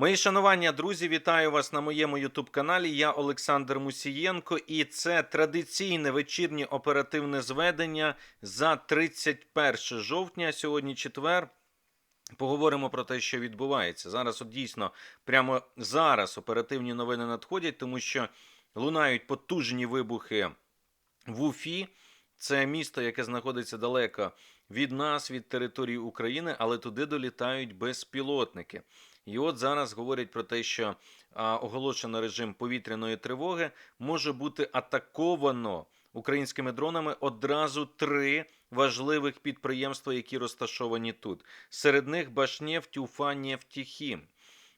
Мої шанування, друзі, вітаю вас на моєму ютуб-каналі. Я Олександр Мусієнко, і це традиційне вечірнє оперативне зведення за 31 жовтня. Сьогодні четвер. Поговоримо про те, що відбувається. Зараз, от дійсно, прямо зараз оперативні новини надходять, тому що лунають потужні вибухи в Уфі. Це місто, яке знаходиться далеко від нас, від території України, але туди долітають безпілотники. І от зараз говорять про те, що оголошено режим повітряної тривоги може бути атаковано українськими дронами одразу три важливих підприємства, які розташовані тут. Серед них Башнефть, Уфа, Нефтехім.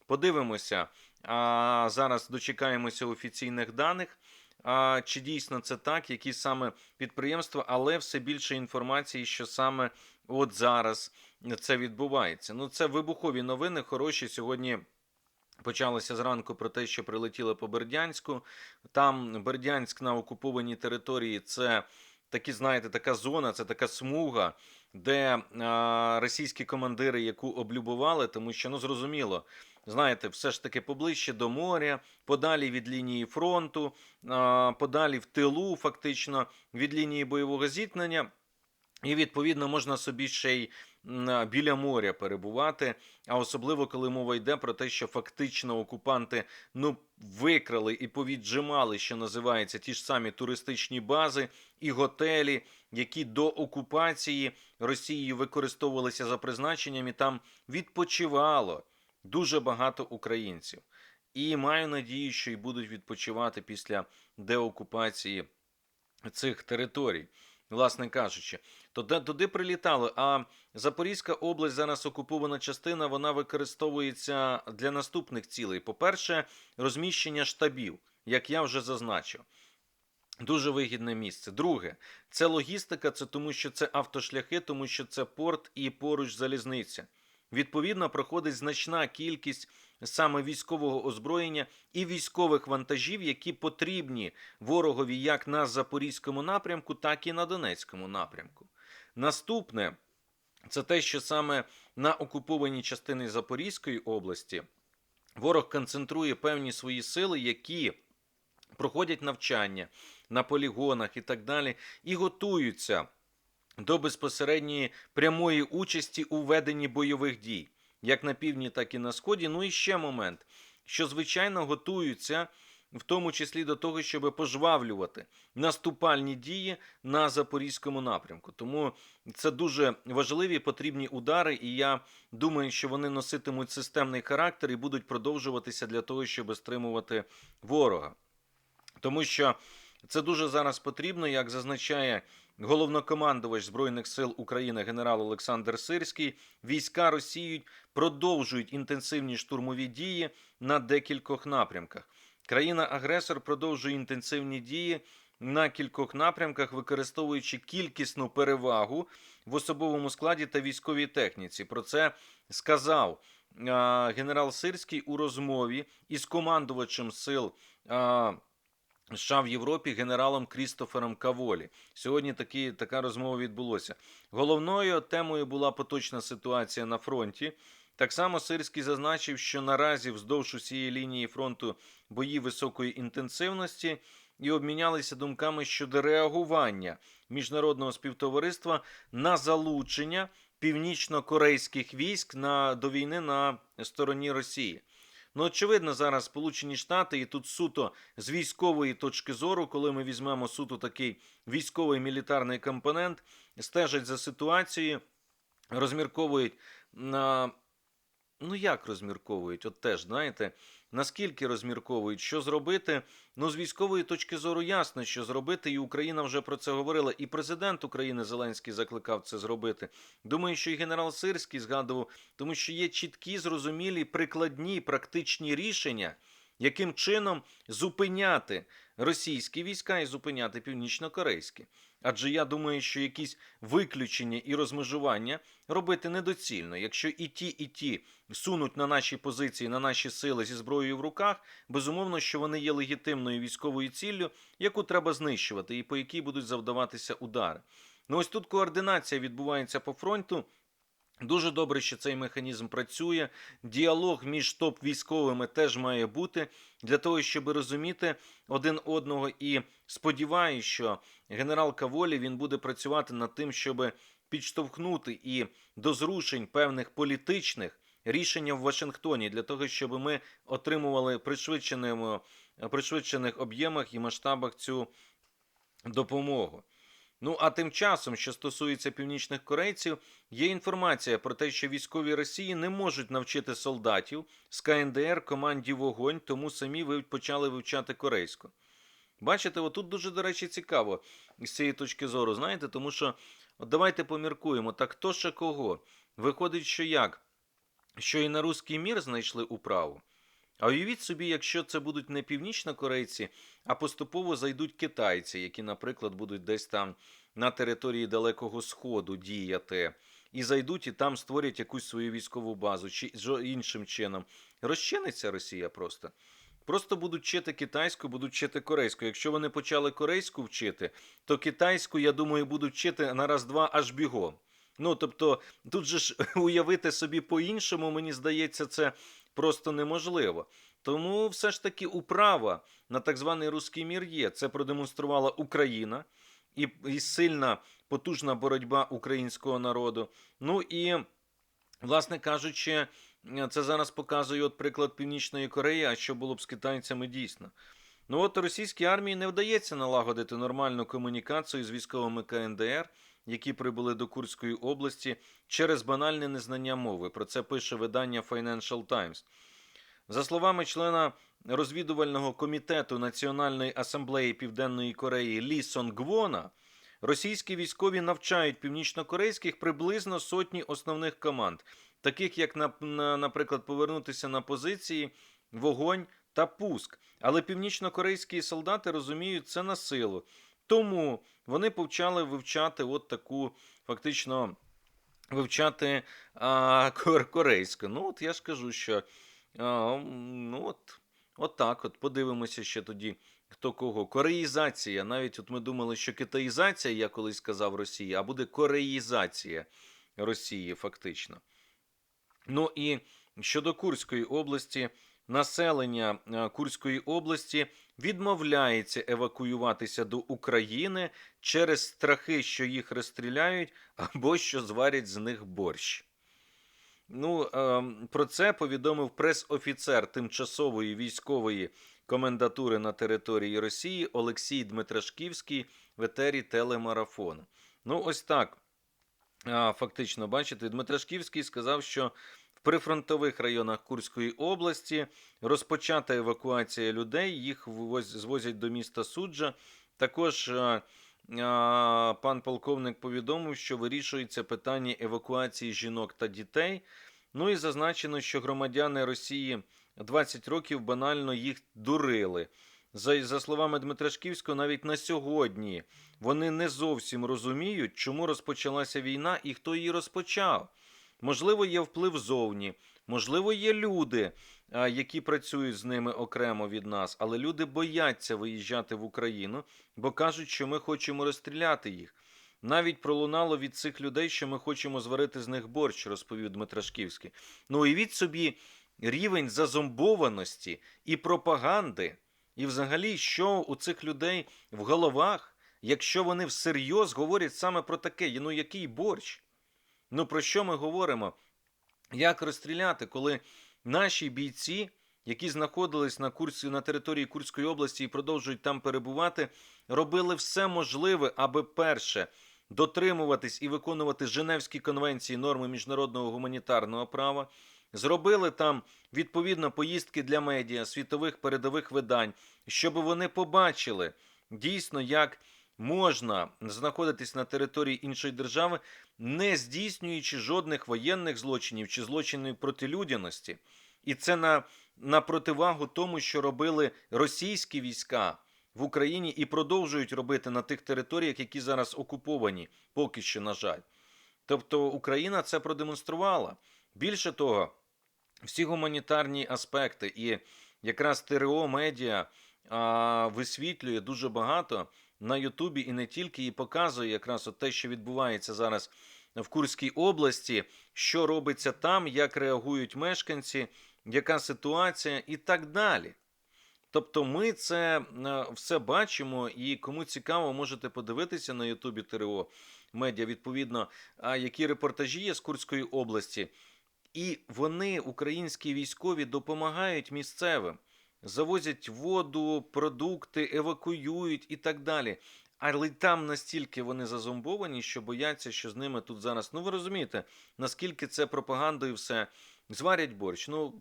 Подивимося. А зараз дочекаємося офіційних даних. А, чи дійсно це так, які саме підприємства, але все більше інформації, що саме от зараз це відбувається. Ну, це вибухові новини, хороші. Сьогодні почалося зранку про те, що прилетіли по Бердянську. Там Бердянськ на окупованій території це такі, знаєте, така зона, це така смуга, де а, російські командири, яку облюбували, тому що ну зрозуміло. Знаєте, все ж таки поближче до моря, подалі від лінії фронту, а, подалі в тилу, фактично від лінії бойового зіткнення. І відповідно можна собі ще й біля моря перебувати. А особливо коли мова йде про те, що фактично окупанти ну викрали і повіджимали, що називається ті ж самі туристичні бази і готелі, які до окупації Росією використовувалися за призначенням, і там відпочивало дуже багато українців. І маю надію, що й будуть відпочивати після деокупації цих територій, власне кажучи. Туди, прилітали. А Запорізька область зараз окупована частина, вона використовується для наступних цілей. По-перше, розміщення штабів, як я вже зазначив. Дуже вигідне місце. Друге, це логістика, це тому, що це автошляхи, тому що це порт і поруч залізниця. Відповідно, проходить значна кількість саме військового озброєння і військових вантажів, які потрібні ворогові як на Запорізькому напрямку, так і на Донецькому напрямку. Наступне це те, що саме на окупованій частині Запорізької області ворог концентрує певні свої сили, які проходять навчання на полігонах і так далі, і готуються до безпосередньої прямої участі у веденні бойових дій, як на півдні, так і на сході. Ну і ще момент, що звичайно готуються. В тому числі до того, щоб пожвавлювати наступальні дії на запорізькому напрямку. Тому це дуже важливі потрібні удари, і я думаю, що вони носитимуть системний характер і будуть продовжуватися для того, щоб стримувати ворога. Тому що це дуже зараз потрібно, як зазначає головнокомандувач Збройних сил України генерал Олександр Сирський. Війська Росії продовжують інтенсивні штурмові дії на декількох напрямках. Країна-агресор продовжує інтенсивні дії на кількох напрямках, використовуючи кількісну перевагу в особовому складі та військовій техніці. Про це сказав генерал Сирський у розмові із командувачем сил. США в Європі генералом Крістофером Каволі. Сьогодні такі, така розмова відбулася. Головною темою була поточна ситуація на фронті. Так само Сирський зазначив, що наразі вздовж усієї лінії фронту бої високої інтенсивності і обмінялися думками щодо реагування міжнародного співтовариства на залучення північно-корейських військ на, до війни на стороні Росії. Ну, очевидно, зараз Сполучені Штати, і тут суто з військової точки зору, коли ми візьмемо суто такий військовий мілітарний компонент, стежать за ситуацією, розмірковують на. Ну, як розмірковують? От теж, знаєте, наскільки розмірковують, що зробити? Ну, з військової точки зору ясно, що зробити, і Україна вже про це говорила, і президент України Зеленський закликав це зробити. Думаю, що і генерал Сирський згадував, тому що є чіткі, зрозумілі, прикладні, практичні рішення, яким чином зупиняти російські війська і зупиняти північно-корейські. Адже я думаю, що якісь виключення і розмежування робити недоцільно. Якщо і ті, і ті сунуть на наші позиції, на наші сили зі зброєю в руках, безумовно, що вони є легітимною військовою ціллю, яку треба знищувати, і по якій будуть завдаватися удари. Ну ось тут координація відбувається по фронту. Дуже добре, що цей механізм працює. Діалог між топ-військовими теж має бути для того, щоб розуміти один одного. І сподіваюся, що генерал Каволі він буде працювати над тим, щоб підштовхнути і до зрушень певних політичних рішення в Вашингтоні для того, щоб ми отримували пришвидшених об'ємах і масштабах цю допомогу. Ну а тим часом, що стосується північних корейців, є інформація про те, що військові Росії не можуть навчити солдатів з КНДР команді вогонь, тому самі ви почали вивчати корейську. Бачите, отут дуже, до речі, цікаво з цієї точки зору, знаєте, тому що от давайте поміркуємо, так хто ще кого? Виходить, що як? Що і на руський мір знайшли управу. А уявіть собі, якщо це будуть не північнокорейці, а поступово зайдуть китайці, які, наприклад, будуть десь там на території Далекого Сходу діяти, і зайдуть і там створять якусь свою військову базу, чи іншим чином. Розчиниться Росія просто. Просто будуть вчити китайську, будуть вчити корейську. Якщо вони почали корейську вчити, то китайську, я думаю, будуть вчити на раз-два аж бігом. Ну тобто, тут же ж уявити собі по-іншому, мені здається, це просто неможливо. Тому все ж таки управа на так званий руський мір є. Це продемонструвала Україна і, і сильна потужна боротьба українського народу. Ну і, власне кажучи, це зараз показує от приклад Північної Кореї, а що було б з китайцями дійсно. Ну от російській армії не вдається налагодити нормальну комунікацію з військовими КНДР, які прибули до Курської області через банальне незнання мови. Про це пише видання Financial Times. За словами члена розвідувального комітету Національної асамблеї Південної Кореї Лі Сонгвона, російські військові навчають північнокорейських приблизно сотні основних команд, таких як, на- на- наприклад, повернутися на позиції, вогонь та пуск. Але північнокорейські солдати розуміють це на силу. Тому вони почали вивчати от таку фактично вивчати а, корейську. Ну, от я ж кажу, що а, ну, от, от так, от подивимося ще тоді, хто кого. Кореїзація. Навіть от ми думали, що китаїзація, я колись сказав Росії, а буде кореїзація Росії, фактично. Ну і щодо Курської області, населення е, Курської області відмовляється евакуюватися до України через страхи, що їх розстріляють, або що зварять з них борщ. Ну, ем, про це повідомив прес-офіцер тимчасової військової комендатури на території Росії Олексій Дмитрашківський в етері телемарафону. Ну, ось так. Фактично, бачите, Дмитрашківський сказав, що прифронтових районах Курської області розпочата евакуація людей, їх звозять до міста Суджа. Також а, а, пан полковник повідомив, що вирішується питання евакуації жінок та дітей. Ну і зазначено, що громадяни Росії 20 років банально їх дурили. За, за словами Дмитрашківського, навіть на сьогодні вони не зовсім розуміють, чому розпочалася війна і хто її розпочав. Можливо, є вплив зовні, можливо, є люди, які працюють з ними окремо від нас, але люди бояться виїжджати в Україну, бо кажуть, що ми хочемо розстріляти їх. Навіть пролунало від цих людей, що ми хочемо зварити з них борщ, розповів Дмитрашківський. Ну, уявіть собі рівень зазомбованості і пропаганди, і взагалі, що у цих людей в головах, якщо вони всерйоз говорять саме про таке, ну який борщ? Ну про що ми говоримо? Як розстріляти, коли наші бійці, які знаходились на Курсі на території Курської області і продовжують там перебувати, робили все можливе, аби перше дотримуватись і виконувати Женевські конвенції норми міжнародного гуманітарного права. Зробили там відповідно поїздки для медіа, світових передових видань, щоб вони побачили дійсно, як можна знаходитись на території іншої держави, не здійснюючи жодних воєнних злочинів чи злочинів проти людяності. І це на, на противагу тому, що робили російські війська в Україні і продовжують робити на тих територіях, які зараз окуповані, поки що, на жаль. Тобто Україна це продемонструвала. Більше того, всі гуманітарні аспекти і якраз ТРО медіа а, висвітлює дуже багато на Ютубі і не тільки, і показує якраз от те, що відбувається зараз в Курській області, що робиться там, як реагують мешканці, яка ситуація і так далі. Тобто ми це е, все бачимо, і кому цікаво, можете подивитися на Ютубі ТРО медіа, відповідно, які репортажі є з Курської області. І вони, українські військові, допомагають місцевим, завозять воду, продукти, евакуюють і так далі. Але там настільки вони зазомбовані, що бояться, що з ними тут зараз. Ну ви розумієте, наскільки це пропаганда і все. Зварять борщ. Ну.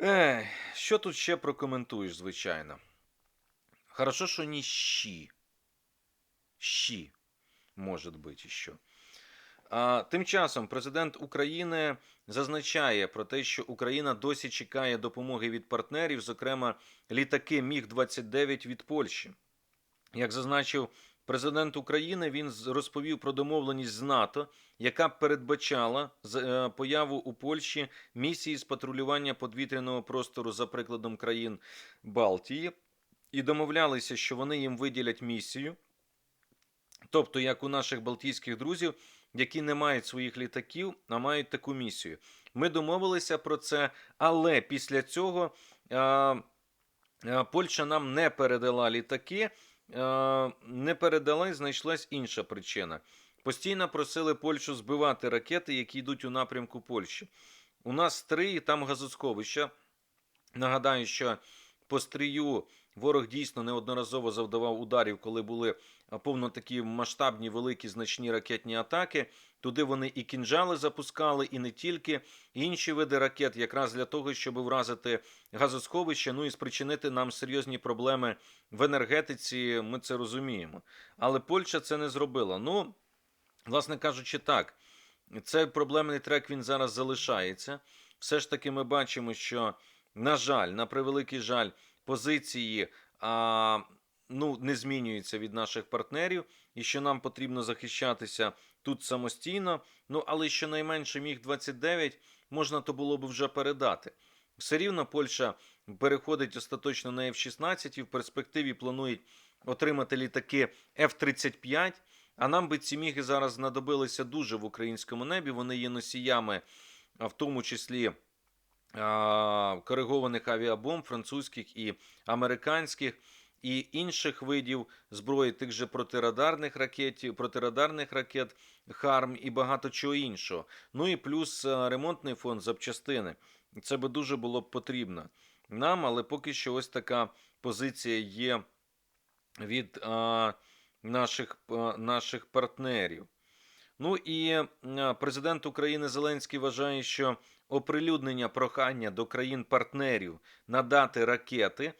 Ех, що тут ще прокоментуєш, звичайно? Хорошо, що не щі. Щі, може бути, що. Тим часом президент України зазначає про те, що Україна досі чекає допомоги від партнерів, зокрема літаки Міг-29 від Польщі. Як зазначив президент України, він розповів про домовленість з НАТО, яка передбачала е, появу у Польщі місії з патрулювання подвітряного простору за прикладом країн Балтії, і домовлялися, що вони їм виділять місію. Тобто, як у наших балтійських друзів, які не мають своїх літаків, а мають таку місію. Ми домовилися про це, але після цього е, е, Польща нам не передала літаки, е, не передала, і знайшлась інша причина. Постійно просили Польщу збивати ракети, які йдуть у напрямку Польщі. У нас три і там газосховища. Нагадаю, що по стрію ворог дійсно неодноразово завдавав ударів, коли були а, повно такі масштабні, великі, значні ракетні атаки. Туди вони і кінжали запускали, і не тільки інші види ракет, якраз для того, щоб вразити газосховище, ну і спричинити нам серйозні проблеми в енергетиці. Ми це розуміємо. Але Польща це не зробила. Ну, власне кажучи, так. Цей проблемний трек він зараз залишається. Все ж таки, ми бачимо, що, на жаль, на превеликий жаль, позиції а, ну, не змінюються від наших партнерів, і що нам потрібно захищатися тут самостійно. Ну, але щонайменше міг 29 можна то було б вже передати. Все рівно Польща переходить остаточно на F-16 і в перспективі планують отримати літаки F-35. А нам би ці міги зараз знадобилися дуже в українському небі. Вони є носіями, в тому числі коригованих авіабомб французьких і американських, і інших видів зброї, тих же протирадарних ракет, протирадарних ракет ХАРМ і багато чого іншого. Ну і плюс ремонтний фонд запчастини. Це би дуже було б потрібно нам, але поки що ось така позиція є від а, наших, а, наших партнерів. Ну і президент України Зеленський вважає, що оприлюднення прохання до країн-партнерів надати ракети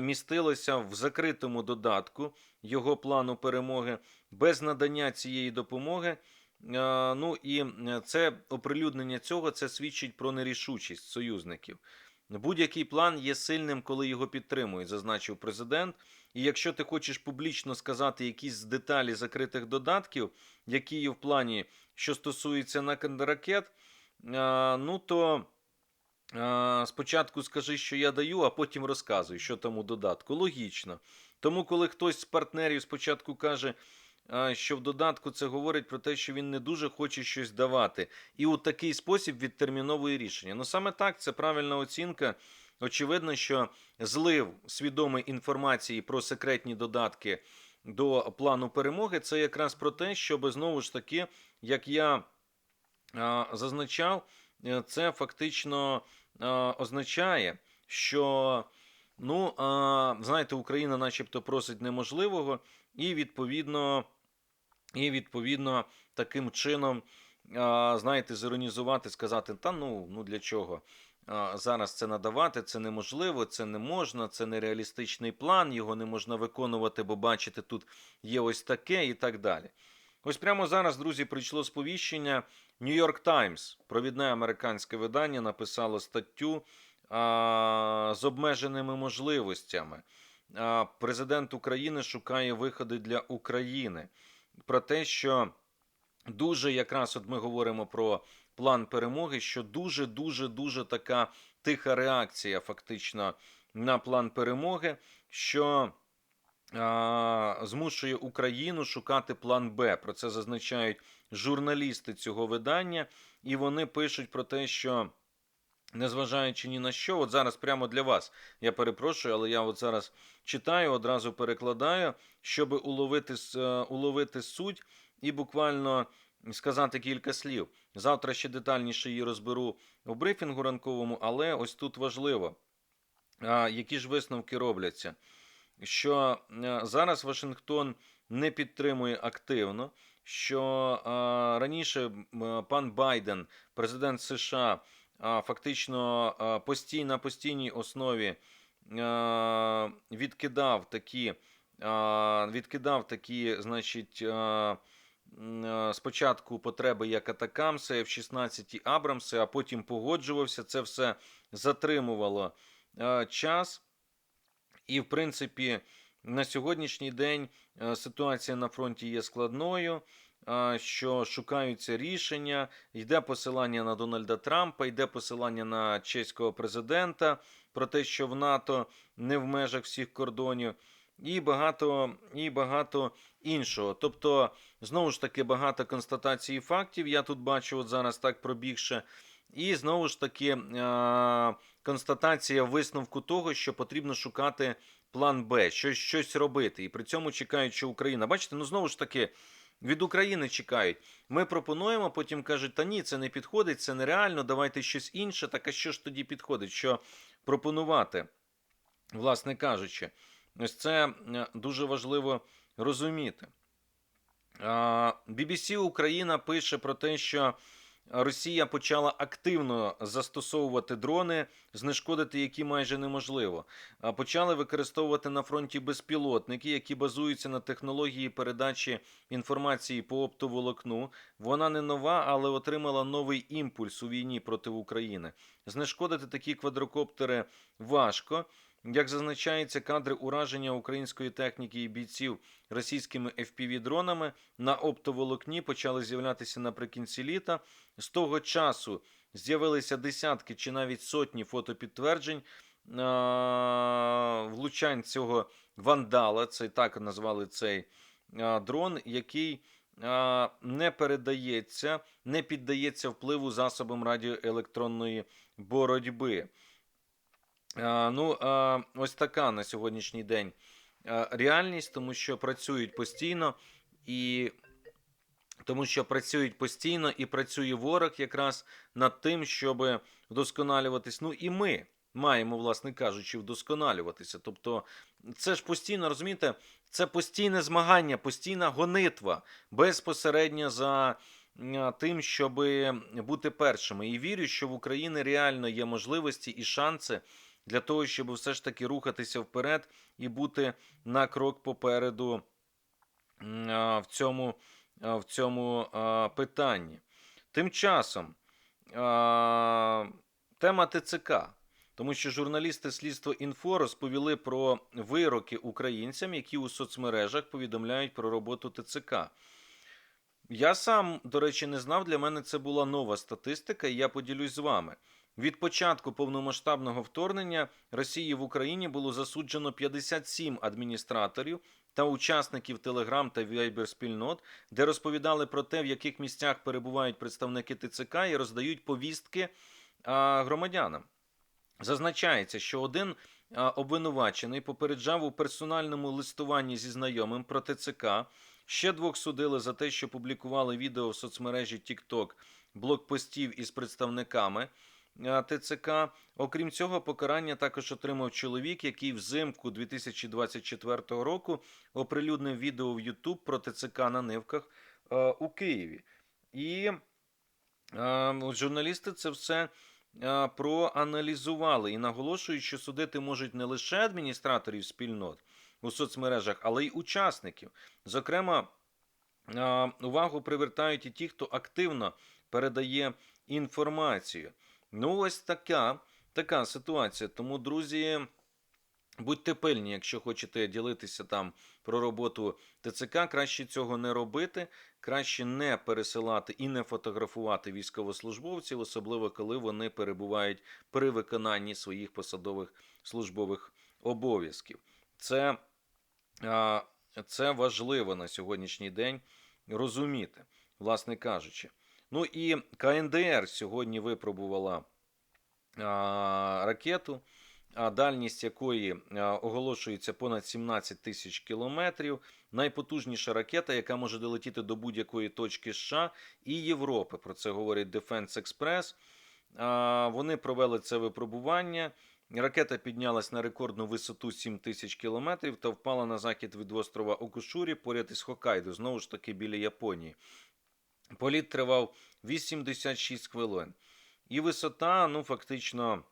містилося в закритому додатку його плану перемоги без надання цієї допомоги. Ну і це оприлюднення цього це свідчить про нерішучість союзників. Будь-який план є сильним, коли його підтримують, зазначив президент. І якщо ти хочеш публічно сказати якісь деталі закритих додатків, які є в плані, що стосуються ракет, ну то спочатку скажи, що я даю, а потім розказуй, що там у додатку. Логічно. Тому, коли хтось з партнерів спочатку каже, що в додатку це говорить про те, що він не дуже хоче щось давати, і у такий спосіб відтерміновує рішення. Ну саме так, це правильна оцінка. Очевидно, що злив свідомої інформації про секретні додатки до плану перемоги це якраз про те, щоб знову ж таки, як я зазначав, е, це фактично означає, що ну, знаєте, Україна, начебто, просить неможливого, і відповідно, і відповідно таким чином, знаєте, зіронізувати, сказати, та ну, ну для чого? зараз це надавати, це неможливо, це не можна, це нереалістичний план, його не можна виконувати, бо бачите, тут є ось таке і так далі. Ось прямо зараз, друзі, прийшло сповіщення. York Times, провідне американське видання, написало статтю а, з обмеженими можливостями. А, президент України шукає виходи для України. Про те, що дуже якраз от ми говоримо про план перемоги, що дуже дуже дуже така тиха реакція, фактично, на план перемоги. Що змушує Україну шукати план Б. Про це зазначають журналісти цього видання, і вони пишуть про те, що. Незважаючи ні на що, от зараз прямо для вас. Я перепрошую, але я от зараз читаю, одразу перекладаю, щоб уловити, е, уловити суть і буквально сказати кілька слів. Завтра ще детальніше її розберу у брифінгу ранковому, але ось тут важливо, які ж висновки робляться. Що е, зараз Вашингтон не підтримує активно, що раніше е, пан Байден, президент США, фактично а, постій, на постійній основі відкидав такі, відкидав такі, значить, спочатку потреби як Атакамси, F-16 Абрамси, а потім погоджувався. Це все затримувало час. І, в принципі, на сьогоднішній день е, ситуація на фронті є складною, що шукаються рішення, йде посилання на Дональда Трампа, йде посилання на чеського президента про те, що в НАТО не в межах всіх кордонів, і багато, і багато іншого. Тобто, знову ж таки, багато констатацій фактів. Я тут бачу, от зараз так пробігше. І знову ж таки, е, констатація висновку того, що потрібно шукати план Б, щось, щось робити. І при цьому чекають, що Україна. Бачите, ну знову ж таки, від України чекають. Ми пропонуємо, потім кажуть, та ні, це не підходить, це нереально, давайте щось інше. Так а що ж тоді підходить? Що пропонувати, власне кажучи, ось це е, дуже важливо розуміти. BBC Україна пише про те, що Росія почала активно застосовувати дрони, знешкодити які майже неможливо. А Почали використовувати на фронті безпілотники, які базуються на технології передачі інформації по оптоволокну. Вона не нова, але отримала новий імпульс у війні проти України. Знешкодити такі квадрокоптери важко. Як зазначається, кадри ураження української техніки і бійців російськими FPV-дронами на оптоволокні почали з'являтися наприкінці літа. З того часу з'явилися десятки чи навіть сотні фотопідтверджень влучань цього вандала, це так назвали цей дрон, який не передається, не піддається впливу засобам радіоелектронної боротьби. Ну, ось така на сьогоднішній день реальність, тому що працюють постійно і тому що працюють постійно і працює ворог якраз над тим, щоб вдосконалюватись. Ну і ми маємо, власне кажучи, вдосконалюватися. Тобто, це ж постійно, розумієте, це постійне змагання, постійна гонитва безпосередньо за тим, щоб бути першими. І вірю, що в Україні реально є можливості і шанси для того, щоб все ж таки рухатися вперед і бути на крок попереду в цьому, в цьому питанні. Тим часом тема ТЦК. Тому що журналісти слідство інфо розповіли про вироки українцям, які у соцмережах повідомляють про роботу ТЦК. Я сам, до речі, не знав. Для мене це була нова статистика, і я поділюсь з вами. Від початку повномасштабного вторгнення Росії в Україні було засуджено 57 адміністраторів та учасників Телеграм та Вайбер спільнот, де розповідали про те, в яких місцях перебувають представники ТЦК і роздають повістки громадянам. Зазначається, що один обвинувачений попереджав у персональному листуванні зі знайомим про ТЦК. Ще двох судили за те, що публікували відео в соцмережі TikTok блокпостів із представниками ТЦК. Окрім цього, покарання також отримав чоловік, який взимку 2024 року оприлюднив відео в YouTube про ТЦК на нивках у Києві. І журналісти це все проаналізували і наголошують, що судити можуть не лише адміністраторів спільнот у соцмережах, але й учасників. Зокрема, увагу привертають і ті, хто активно передає інформацію. Ну, ось така, така ситуація. Тому, друзі. Будьте пильні, якщо хочете ділитися там про роботу ТЦК, краще цього не робити, краще не пересилати і не фотографувати військовослужбовців, особливо коли вони перебувають при виконанні своїх посадових службових обов'язків. Це Це важливо на сьогоднішній день розуміти, власне кажучи. Ну і КНДР сьогодні випробувала а, ракету, а дальність якої оголошується понад 17 тисяч кілометрів. Найпотужніша ракета, яка може долетіти до будь-якої точки США і Європи. Про це говорить Defense Express. А, Вони провели це випробування. Ракета піднялась на рекордну висоту 7 тисяч кілометрів та впала на захід від острова Окушурі поряд із Хоккайдо, знову ж таки біля Японії. Політ тривав 86 хвилин. І висота, ну, фактично,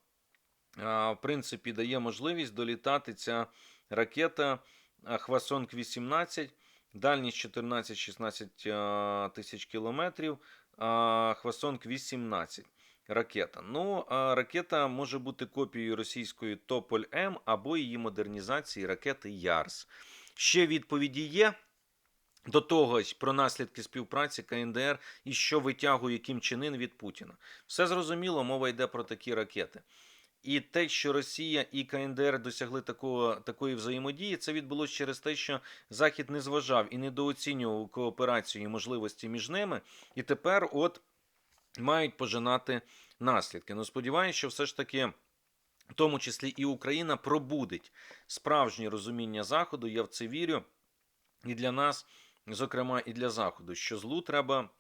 в принципі, дає можливість долітати ця ракета Хвасонг 18, дальність 14-16 тисяч кілометрів, а Хвасонг 18 ракета. Ну, ракета може бути копією російської Тополь М або її модернізації ракети Ярс. Ще відповіді є. До того ж, про наслідки співпраці КНДР і що витягує Кім Чен Ін від Путіна. Все зрозуміло, мова йде про такі ракети. І те, що Росія і КНДР досягли такого, такої взаємодії, це відбулося через те, що Захід не зважав і недооцінював кооперацію і можливості між ними. І тепер, от мають пожинати наслідки. Ну, сподіваюся, що все ж таки. В тому числі і Україна пробудить справжнє розуміння Заходу. Я в це вірю. І для нас, зокрема, і для Заходу, що злу треба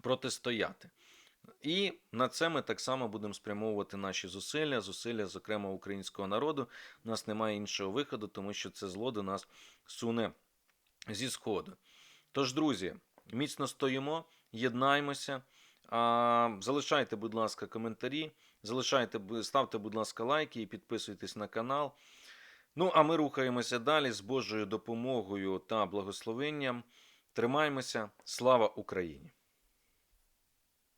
протистояти. І на це ми так само будемо спрямовувати наші зусилля, зусилля, зокрема, українського народу. У нас немає іншого виходу, тому що це зло до нас суне зі сходу. Тож, друзі, міцно стоїмо, єднаймося. Залишайте, будь ласка, коментарі, залишайте, ставте, будь ласка, лайки і підписуйтесь на канал. Ну, а ми рухаємося далі з Божою допомогою та благословенням. Тримаймося. Слава Україні!